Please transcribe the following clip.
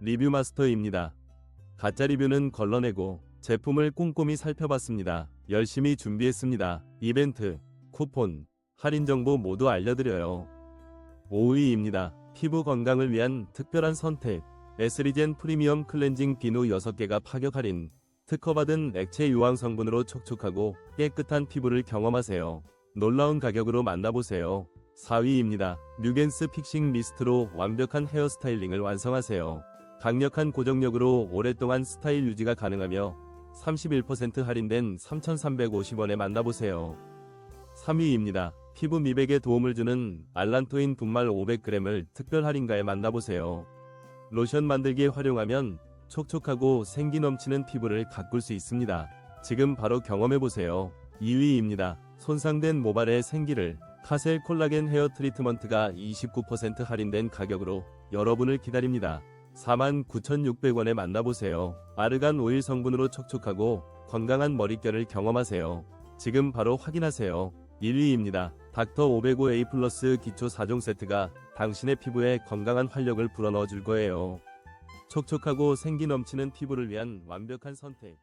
리뷰 마스터입니다. 가짜 리뷰는 걸러내고 제품을 꼼꼼히 살펴봤습니다. 열심히 준비했습니다. 이벤트, 쿠폰, 할인 정보 모두 알려드려요. 5위입니다. 피부 건강을 위한 특별한 선택. 에스리젠 프리미엄 클렌징 비누 6개가 파격 할인. 특허받은 액체 유황 성분으로 촉촉하고 깨끗한 피부를 경험하세요. 놀라운 가격으로 만나보세요. 4위입니다. 뮤겐스 픽싱 미스트로 완벽한 헤어 스타일링을 완성하세요. 강력한 고정력으로 오랫동안 스타일 유지가 가능하며 31% 할인된 3,350원에 만나보세요. 3위입니다. 피부 미백에 도움을 주는 알란토인 분말 500g을 특별 할인가에 만나보세요. 로션 만들기에 활용하면 촉촉하고 생기 넘치는 피부를 가꿀 수 있습니다. 지금 바로 경험해보세요. 2위입니다. 손상된 모발의 생기를 카셀 콜라겐 헤어 트리트먼트가 29% 할인된 가격으로 여러분을 기다립니다. 49,600원에 만나보세요. 아르간 오일 성분으로 촉촉하고 건강한 머릿결을 경험하세요. 지금 바로 확인하세요. 1위입니다. 닥터 505A 플러스 기초 4종 세트가 당신의 피부에 건강한 활력을 불어넣어 줄 거예요. 촉촉하고 생기 넘치는 피부를 위한 완벽한 선택.